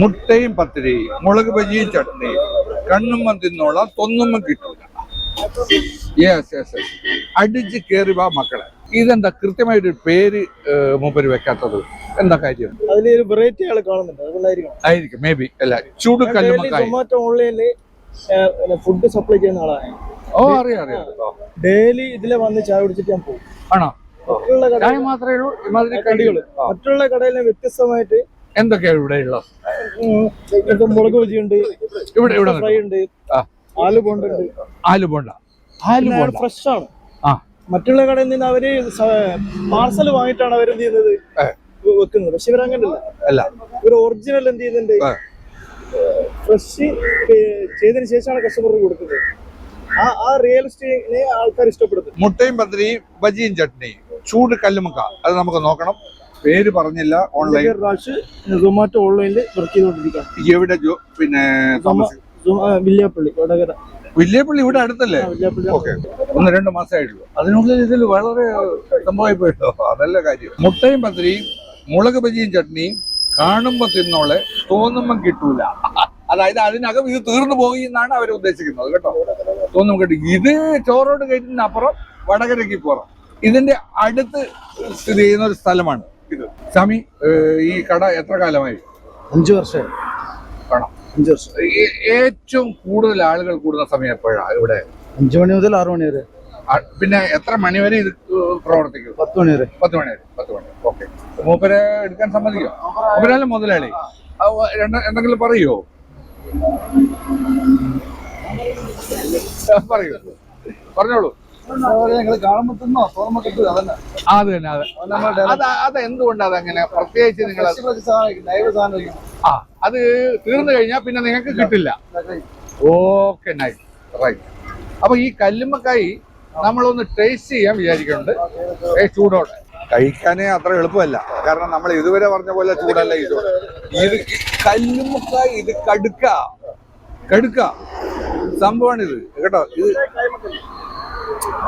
മുട്ടയും പത്തിരി മുളക് ബജിയും ചട്നി കണ്ണുമ്മ തിന്നോളാം തൊന്നുമ്മ കിട്ടൂല. യെസ് യെസ് യെസ് അടിച്ച് കയറി വാ മക്കളെ. ഇതെന്താ കൃത്യമായിട്ട് പേര് മൂപ്പര് വെക്കാത്തത്? എന്താ കാര്യം? അതിലൊരു വെറൈറ്റി ആൾ കാണുന്നുണ്ട്. ആയിരിക്കും മേ ബി അല്ല ചൂട് കല്ലുമ്മക്കായി. സൊമാറ്റോ ഓൺലൈനിൽ ഫുഡ് സപ്ലൈ ചെയ്യുന്ന ആളാണ്. ഓ അറിയാം അറിയാം. ഡെയിലി ഇതിലെ വന്ന് ചായ കുടിച്ചിട്ട് ഞാൻ പോകും. ആണോ? മറ്റുള്ള ചായ മാത്രമേ ഉള്ളൂ? ഇമാതിരി കടികൾ മറ്റുള്ള കടയിലെ വ്യത്യസ്തമായിട്ട് എന്തൊക്കെയാണ് ഇവിടെ ഉള്ളത്? ഉം, ഇപ്പൊ മുളക് ബജിയുണ്ട് ഇവിടെ ഇവിടെ ഫ്രൈ ഉണ്ട് ആ. ആലു ബോണ്ട ഉണ്ട് ആലു ബോണ്ട. ആലു ബോണ്ട. ഫ്രഷ് ആണ്. ആ. മറ്റുള്ള കടയിൽ നിന്ന് അവർ പാർസൽ വാങ്ങിയിട്ടാണ് അവർ എന്ത് ചെയ്യുന്നത്. വെ- വെക്കുന്നത്. പക്ഷെ ഇവരങ്ങനല്ല അല്ല. ഇവർ ഒറിജിനൽ എന്ത് ചെയ്യുന്നുണ്ട്? ഫ്രഷ് ചെയ്തതിന് ശേഷമാണ് കസ്റ്റമർക്ക് കൊടുക്കുന്നത്. ആ ആ റിയലിസ്റ്റിനെ ആൾക്കാർ മുട്ടയും പത്തിരിയും ബജിയും ചട്നിയും. ചൂട് കല്ലുമുക്ക. അത് നമുക്ക് നോക്കണം. പേര് പറഞ്ഞില്ല ഓൺലൈൻ റാഷ് സൊമാറ്റോ ഓൺലൈനിൽ വർക്ക് ചെയ്തുകൊണ്ടിരിക്കുകയാണ്. എവിടെ ജോ പിന്നെ വില്യാപ്പള്ളി വടകര. വില്ലേപ്പള്ളി ഇവിടെ അടുത്തല്ലേ? ഓക്കെ. ഒന്ന് രണ്ട് മാസമായിട്ടുള്ളൂ. അതിനുള്ളിൽ ഇതിൽ വളരെ സംഭവമായി പോയിട്ടോ അതല്ല കാര്യം. മുട്ടയും പത്തിരിയും മുളക് ബജിയും ചട്നിയും കാണുമ്പോ തിന്നോളെ തോന്നുമ്പം കിട്ടൂല. അതായത് അതിനകം ഇത് തീർന്നു പോയി എന്നാണ് അവർ ഉദ്ദേശിക്കുന്നത് കേട്ടോ? തോന്നും കേട്ടോ. ഇത് ചോറോട് കയറ്റിന് അപ്പുറം വടകരയ്ക്ക് പുറം ഇതിന്റെ അടുത്ത് സ്ഥിതി ചെയ്യുന്ന ഒരു സ്ഥലമാണ് ഇത്. സ്വാമി ഈ കട എത്ര കാലമായി? അഞ്ചു വർഷം കാണാം. അഞ്ചു വർഷം. ഏറ്റവും കൂടുതൽ ആളുകൾ കൂടുന്ന സമയം എപ്പോഴാണ് ഇവിടെ? അഞ്ചു മണി മുതൽ ആറു മണി വരെ. പിന്നെ എത്ര മണിവരെ ഇത് പ്രവർത്തിക്കും? പത്ത് മണി വരെ. പത്ത് മണി വരെ പത്ത് മണി ഓക്കെ. മൂപ്പരെ എടുക്കാൻ സമ്മതിക്കോ മൂപ്പരല്ലേ മുതലാളി. എന്തെങ്കിലും പറയോ പറയൂ. പറഞ്ഞോളൂ. അത് തന്നെ അത്. അത് അത് എന്തുകൊണ്ട് അതങ്ങനെ? പ്രത്യേകിച്ച് നിങ്ങൾ ആ അത് തീർന്നു കഴിഞ്ഞാൽ പിന്നെ നിങ്ങൾക്ക് കിട്ടില്ല. ഓക്കെ നൈസ് റൈറ്റ് അപ്പൊ ഈ കല്ലുമ്മക്കായി നമ്മളൊന്ന് ടേസ്റ്റ് ചെയ്യാൻ വിചാരിക്കുന്നുണ്ട്. ചൂടോടെ. കഴിക്കാനേ അത്ര എളുപ്പമല്ല. കാരണം നമ്മൾ ഇതുവരെ പറഞ്ഞ പോലെ ചൂടല്ല ഇത് ഇത് കല്ലുമുക്ക ഇത് കടുക്ക. കടുക്ക. സംഭവമാണിത്. കേട്ടോ? ഇത്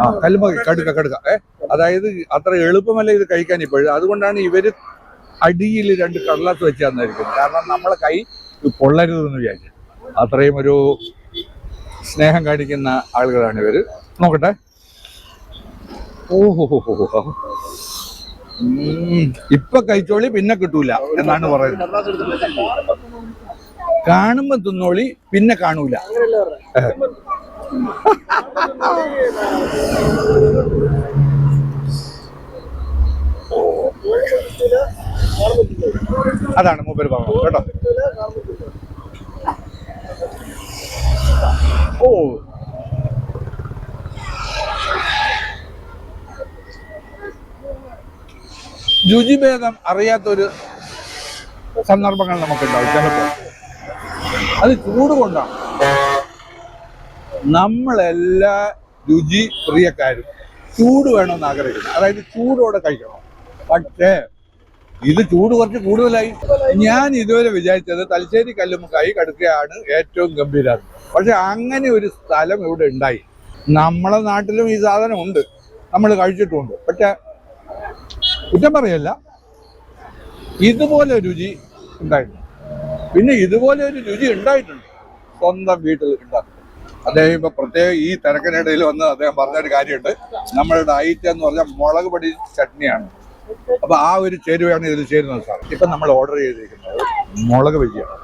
ആ കല്ലുമുക്ക കടുക്ക കടുക്ക. ഏ അതായത് അത്ര എളുപ്പമല്ല ഇത് കഴിക്കാൻ ഇപ്പോഴും അതുകൊണ്ടാണ് ഇവർ അടിയിൽ രണ്ട് കടലാസ് വെച്ച് കാരണം നമ്മളെ കൈ പൊള്ളരുത് പൊള്ളരുതെന്ന് വിചാരിച്ചു. അത്രയും ഒരു സ്നേഹം കാണിക്കുന്ന ആളുകളാണ് ഇവർ. നോക്കട്ടെ. ഓഹോ ഇപ്പൊ കഴിച്ചോളി പിന്നെ കിട്ടൂല എന്നാണ് പറയുന്നത്. കാണുമ്പോ തിന്നോളി പിന്നെ കാണൂല. അതാണ് മൂപ്പര് പറഞ്ഞത് കേട്ടോ? ഓ രുചിഭേദം അറിയാത്തൊരു സന്ദർഭങ്ങൾ നമുക്കുണ്ടാവും ചിലപ്പോൾ. അത് ചൂട് കൊണ്ടാണ്. നമ്മളെല്ലാ രുചി പ്രിയക്കാരും ചൂട് വേണമെന്ന് ആഗ്രഹിക്കുന്നു. അതായത് ചൂടോടെ കഴിക്കണം. പക്ഷേ ഇത് ചൂട് കുറച്ച് കൂടുതലായി. ഞാൻ ഇതുവരെ വിചാരിച്ചത് തലശ്ശേരി കല്ലുമുക്കായി കടുക്കയാണ് ഏറ്റവും ഗംഭീരം പക്ഷെ അങ്ങനെ ഒരു സ്ഥലം ഇവിടെ ഉണ്ടായി. നമ്മളെ നാട്ടിലും ഈ സാധനം ഉണ്ട് നമ്മൾ കഴിച്ചിട്ടുമുണ്ട്. പക്ഷെ കുറ്റം പറയല്ല. ഇതുപോലെ രുചി ഉണ്ടായിട്ടുണ്ട്. പിന്നെ ഇതുപോലെ ഒരു രുചി ഉണ്ടായിട്ടുണ്ട്. സ്വന്തം വീട്ടിൽ ഉണ്ടാക്കും അദ്ദേഹം ഇപ്പൊ പ്രത്യേകം ഈ തിരക്കിനിടയിൽ വന്ന് അദ്ദേഹം പറഞ്ഞൊരു കാര്യമുണ്ട്. നമ്മളുടെ ഐറ്റം എന്ന് പറഞ്ഞാൽ മുളക് പൊടി ചട്നിയാണ്. അപ്പൊ ആ ഒരു ചേരുവയാണ് ഇതിൽ ചേരുന്നത് സാർ. ഇപ്പൊ നമ്മൾ ഓർഡർ ചെയ്തിരിക്കുന്നത് മുളക് ബജിയാണ്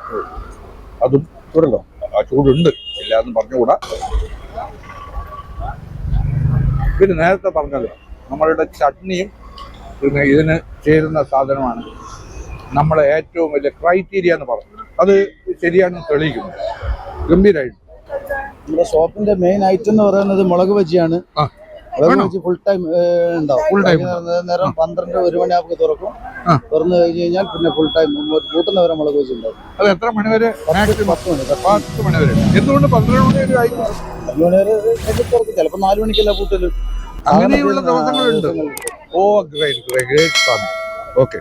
അതും ചൂടല്ലോ ആ ചൂടുണ്ട്. ഇല്ലാന്ന് പറഞ്ഞുകൂടാ. പിന്നെ നേരത്തെ പറഞ്ഞല്ലോ. നമ്മളുടെ ചട്നിയും പിന്നെ ഇതിന് ചേരുന്ന സാധനമാണ് നമ്മളെ ഏറ്റവും വലിയ ക്രൈറ്റീരിയ എന്ന് പറഞ്ഞു അത് ശരിയാണെന്ന് തെളിയിക്കുന്നു. ഗംഭീരമായിട്ട് നമ്മുടെ ഷോപ്പിന്റെ മെയിൻ ഐറ്റം എന്ന് പറയുന്നത് മുളക് ബജിയാണ്. ആ മുളക് ബജി ഫുൾ ടൈം ഉണ്ടാവും. ഫുൾ ടൈം നേരം പന്ത്രണ്ട് ഒരു മണിയാവുമ്പോൾ തുറക്കും. തുറന്നു കഴിഞ്ഞ് കഴിഞ്ഞാൽ പിന്നെ ഫുൾ ടൈം കൂട്ടുന്ന വരെ മുളക് ബജി ഉണ്ടാവും. അത് എത്ര മണിവരെ വരെ? പത്ത് മണി പത്ത് മണിവരെ എന്തുകൊണ്ട് പന്ത്രണ്ട് മണി വരെ പത്ത് മണി വരെ തുറക്കും. ചിലപ്പോൾ നാല് മണിക്കല്ല കൂട്ടൽ. അങ്ങനെയുള്ള ദിവസങ്ങളുണ്ട്. Oh great great great okay